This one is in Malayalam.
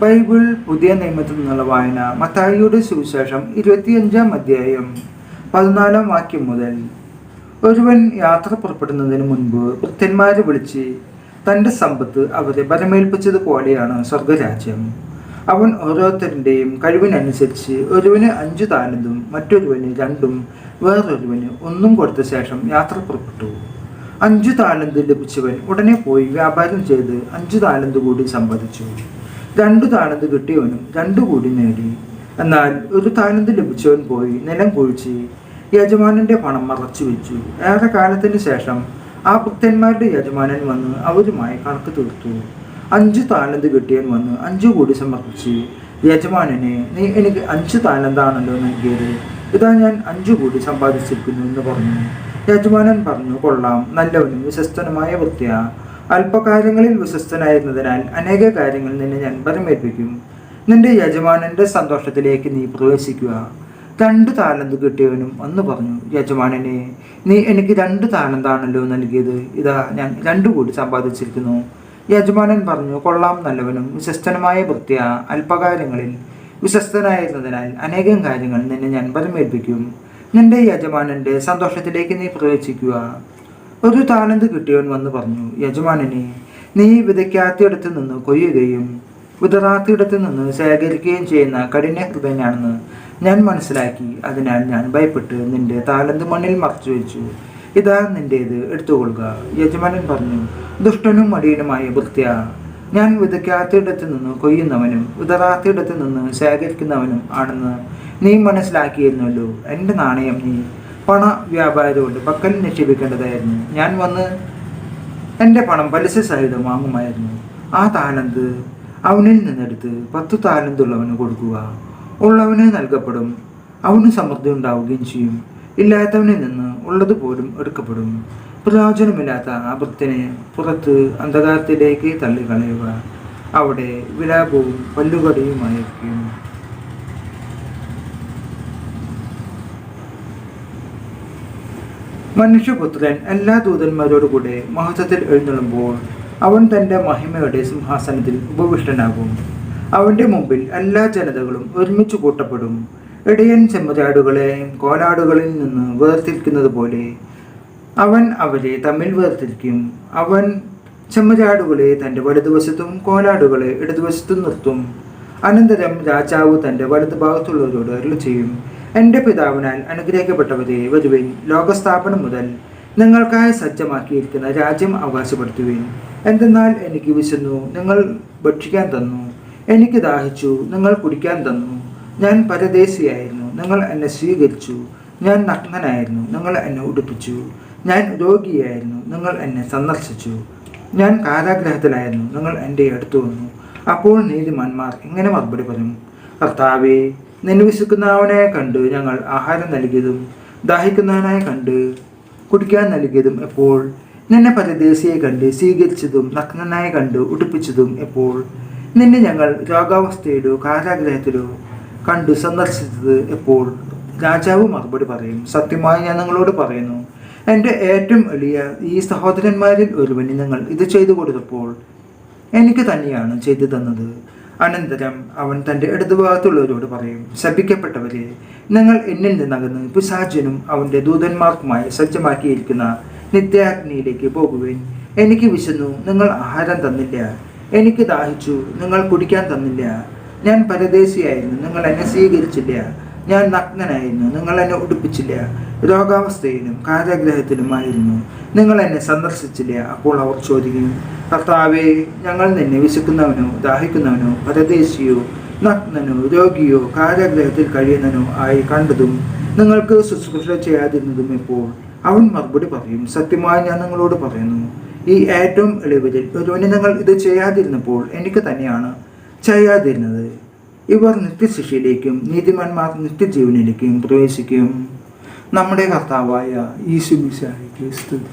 ബൈബിൾ പുതിയ നിയമത്തിൽ നിന്നുള്ള വായന മത്തായിയുടെ സുവിശേഷം ഇരുപത്തിയഞ്ചാം അധ്യായം പതിനാലാം വാക്യം മുതൽ. ഒരുവൻ യാത്ര പുറപ്പെടുന്നതിന് മുൻപ് ഭൃത്യന്മാരെ വിളിച്ച് തന്റെ സമ്പത്ത് അവരെ ബലമേൽപ്പിച്ചതുപോലെയാണ് സ്വർഗരാജ്യം അവൻ ഓരോരുത്തരുടെയും കഴിവിനനുസരിച്ച് ഒരുവന് അഞ്ച് താലന്തും മറ്റൊരുവന് രണ്ടും വേറൊരുവന് ഒന്നും കൊടുത്ത ശേഷം യാത്ര പുറപ്പെട്ടു. അഞ്ചു താലന്ത് ലഭിച്ചവൻ ഉടനെ പോയി വ്യാപാരം ചെയ്ത് അഞ്ചു താലന്ത് കൂടി സമ്പാദിച്ചു. രണ്ടു താലന്ത് കിട്ടിയവനും രണ്ടു കൂടി നേടി. എന്നാൽ ഒരു താലന്ത് ലഭിച്ചവൻ പോയി നിലം കുഴിച്ച് യജമാനന്റെ പണം മറച്ചു വെച്ചു. ഏറെ കാലത്തിന് ശേഷം ആ ഭക്തന്മാരുടെ യജമാനൻ വന്ന് അവരുമായി കണക്ക് തീർത്തു. അഞ്ചു താലന്ത് കിട്ടിയവൻ വന്ന് അഞ്ചു കൂടി സമർപ്പിച്ച് യജമാനനെ നീ എനിക്ക് അഞ്ച് താലന്താണല്ലോ നൽകിയത്. ഇതാ ഞാൻ അഞ്ചു കൂടി സമ്പാദിച്ചിരിക്കുന്നു എന്ന് പറഞ്ഞു. യജമാനൻ പറഞ്ഞു കൊള്ളാം നല്ലവനും വിശ്വസ്തനുമായ വൃത്തിയ. അല്പകാര്യങ്ങളിൽ വിശ്വസ്തനായിരുന്നതിനാൽ അനേക കാര്യങ്ങൾ നിന്നെ ഞാൻ പരമേൽപ്പിക്കും നിന്റെ യജമാനന്റെ സന്തോഷത്തിലേക്ക് നീ പ്രവേശിക്കുക. രണ്ട് താലന്ത് കിട്ടിയവനും അന്ന് പറഞ്ഞു യജമാനനെ നീ എനിക്ക് രണ്ട് താലന്താണല്ലോ നൽകിയത്. ഇതാ ഞാൻ രണ്ടു കൂടി സമ്പാദിച്ചിരിക്കുന്നു. യജമാനൻ പറഞ്ഞു കൊള്ളാം നല്ലവനും വിശ്വസ്തനുമായ വൃത്തിയ അല്പകാര്യങ്ങളിൽ വിശ്വസ്തനായിരുന്നതിനാൽ അനേകം കാര്യങ്ങൾ നിന്നെ ഞാൻ പരമേൽപ്പിക്കും നിന്റെ യജമാനന്റെ സന്തോഷത്തിലേക്ക് നീ പ്രവേശിക്കുക. ഒരു താനന്ത് കിട്ടിയവൻ വന്ന് പറഞ്ഞു യജമാനനെ നീ വിതയ്ക്കാത്തയിടത്ത് നിന്ന് കൊയ്യുകയും വിതറാത്തിയിടത്ത് നിന്ന് ശേഖരിക്കുകയും ചെയ്യുന്ന കഠിന ഹൃദയനാണെന്ന് ഞാൻ മനസ്സിലാക്കി. അതിനാൽ ഞാൻ ഭയപ്പെട്ട് നിന്റെ താലന്ത് മണ്ണിൽ മറച്ചു വെച്ചു. ഇതാ നിന്റേത് എടുത്തുകൊള്ളുക. യജമാനൻ പറഞ്ഞു ദുഷ്ടനും മടിയനുമായ വൃത്യ ഞാൻ വിതയ്ക്കാത്തയിടത്ത് നിന്ന് കൊയ്യുന്നവനും വിതറാത്തയിടത്ത് നിന്ന് ശേഖരിക്കുന്നവനും ആണെന്ന് നീ മനസ്സിലാക്കിയിരുന്നല്ലോ. എന്റെ നാണയം നീ പണ വ്യാപാരമുണ്ട് പക്കൽ നിക്ഷേപിക്കേണ്ടതായിരുന്നു. ഞാൻ വന്ന് എന്റെ പണം പലിശ സഹിതം വാങ്ങുമായിരുന്നു. ആ താലന്ത് അവനിൽ നിന്നെടുത്ത് പത്തു താലന്തുള്ളവന് കൊടുക്കുക. ഉള്ളവന് നൽകപ്പെടും. അവന് സമൃദ്ധി ഉണ്ടാവുകയും ചെയ്യും. ഇല്ലാത്തവനിൽ നിന്ന് ഉള്ളത് പോലും എടുക്കപ്പെടും. പ്രയോജനമില്ലാത്ത ആ വൃത്തിനെ പുറത്ത് അന്ധകാരത്തിലേക്ക് തള്ളിക്കളയുക. അവിടെ വിലാപവും പല്ലുകടിയുമായിരിക്കും. മനുഷ്യപുത്രൻ എല്ലാ ദൂതന്മാരോടുകൂടെ മഹത്വത്തിൽ എഴുന്നള്ളുമ്പോൾ അവൻ തന്റെ മഹിമയുടെ സിംഹാസനത്തിൽ ഉപവിഷ്ടനാകും. അവന്റെ മുമ്പിൽ എല്ലാ ജനതകളും ഒരുമിച്ച് കൂട്ടപ്പെടും. ഇടയൻ ചെമ്മരാടുകളെയും കോലാടുകളിൽ നിന്ന് വേർതിരിക്കുന്നത് പോലെ അവൻ അവരെ തമ്മിൽ വേർതിരിക്കും. അവൻ ചെമ്മരാടുകളെ തന്റെ വലതുവശത്തും കോലാടുകളെ ഇടതുവശത്തും നിർത്തും. അനന്തരം രാജാവ് തന്റെ വലതുഭാഗത്തുള്ളവരോട് അരുൾ ചെയ്യും എന്റെ പിതാവിനാൽ അനുഗ്രഹിക്കപ്പെട്ടവരെ വരുവിൻ. ലോകസ്ഥാപനം മുതൽ നിങ്ങൾക്കായി സജ്ജമാക്കിയിരിക്കുന്ന രാജ്യം അവകാശപ്പെടുത്തുവിൻ. എന്തെന്നാൽ എനിക്ക് വിശന്നു നിങ്ങൾ ഭക്ഷിക്കാൻ തന്നു. എനിക്ക് ദാഹിച്ചു നിങ്ങൾ കുടിക്കാൻ തന്നു. ഞാൻ പരദേശിയായിരുന്നു നിങ്ങൾ എന്നെ സ്വീകരിച്ചു. ഞാൻ നഗ്നനായിരുന്നു നിങ്ങൾ എന്നെ ഉടുപ്പിച്ചു. ഞാൻ രോഗിയായിരുന്നു നിങ്ങൾ എന്നെ സന്ദർശിച്ചു. ഞാൻ കാരാഗ്രഹത്തിലായിരുന്നു നിങ്ങൾ എന്റെ അടുത്ത് വന്നു. അപ്പോൾ നീതിമാന്മാർ എങ്ങനെ മറുപടി പറയും കർത്താവേ നിന്നെ വിശക്കുന്നവനെ കണ്ട് ഞങ്ങൾ ആഹാരം നൽകിയതും ദാഹിക്കുന്നവനായി കണ്ട് കുടിക്കാൻ നൽകിയതും എപ്പോൾ നിന്നെ പരദേശിയെ കണ്ട് സ്വീകരിച്ചതും നഗ്നനായി കണ്ട് ഉടുപ്പിച്ചതും എപ്പോൾ നിന്നെ ഞങ്ങൾ രോഗാവസ്ഥയിലോ കാരാഗ്രഹത്തിലോ കണ്ടു സന്ദർശിച്ചത് എപ്പോൾ? രാജാവ് മറുപടി പറയും സത്യമായി ഞാൻ നിങ്ങളോട് പറയുന്നു എന്റെ ഏറ്റവും വലിയ ഈ സഹോദരന്മാരിൽ ഒരുവന് നിങ്ങൾ ഇത് ചെയ്തു കൊടുത്തപ്പോൾ എനിക്ക് തന്നെയാണ് ചെയ്തു തന്നത്. അനന്തരം അവൻ തന്റെ ഇടതുഭാഗത്തുള്ളവരോട് പറയും ശപിക്കപ്പെട്ടവരെ നിങ്ങൾ എന്നിൽ നിന്നകന്ന് പിശാചനും അവന്റെ ദൂതന്മാർക്കുമായി സജ്ജമാക്കിയിരിക്കുന്ന നിത്യാഗ്നിയിലേക്ക് പോകുവേൻ. എനിക്ക് വിശന്നു നിങ്ങൾ ആഹാരം തന്നില്ല. എനിക്ക് ദാഹിച്ചു നിങ്ങൾ കുടിക്കാൻ തന്നില്ല. ഞാൻ പരദേശിയായിരുന്നു നിങ്ങൾ എന്നെ സ്വീകരിച്ചില്ല. ഞാൻ നഗ്നനായിരുന്നു. നിങ്ങൾ എന്നെ ഉടുപ്പിച്ചില്ല. രോഗാവസ്ഥയിലും കാരാഗ്രഹത്തിലുമായിരുന്നു നിങ്ങൾ എന്നെ സന്ദർശിച്ചില്ല. അപ്പോൾ അവർ ചോദിക്കും കർത്താവേ ഞങ്ങൾ നിന്നെ വിശക്കുന്നവനോ ദാഹിക്കുന്നവനോ പരദേശിയോ നഗ്നനോ രോഗിയോ കാരാഗ്രഹത്തിൽ കഴിയുന്നവനോ ആയി കണ്ടതും നിങ്ങൾക്ക് ശുശ്രൂഷ ചെയ്യാതിരുന്നതും ഇപ്പോൾ അവൻ മറുപടി പറയും. സത്യമായി ഞാൻ നിങ്ങളോട് പറയുന്നു. ഈ ഏറ്റവും എളിവരിൽ ഒരുവന് നിങ്ങൾ ഇത് ചെയ്യാതിരുന്നപ്പോൾ എനിക്ക് തന്നെയാണ് ചെയ്യാതിരുന്നത്. ഇവർ നിത്യശിക്ഷയിലേക്കും നീതിമാന്മാർ നിത്യജീവനിലേക്കും പ്രവേശിക്കും. നമ്മുടെ കർത്താവായ ഈശു ഈശുമിശായിക്ക് സ്തുതി.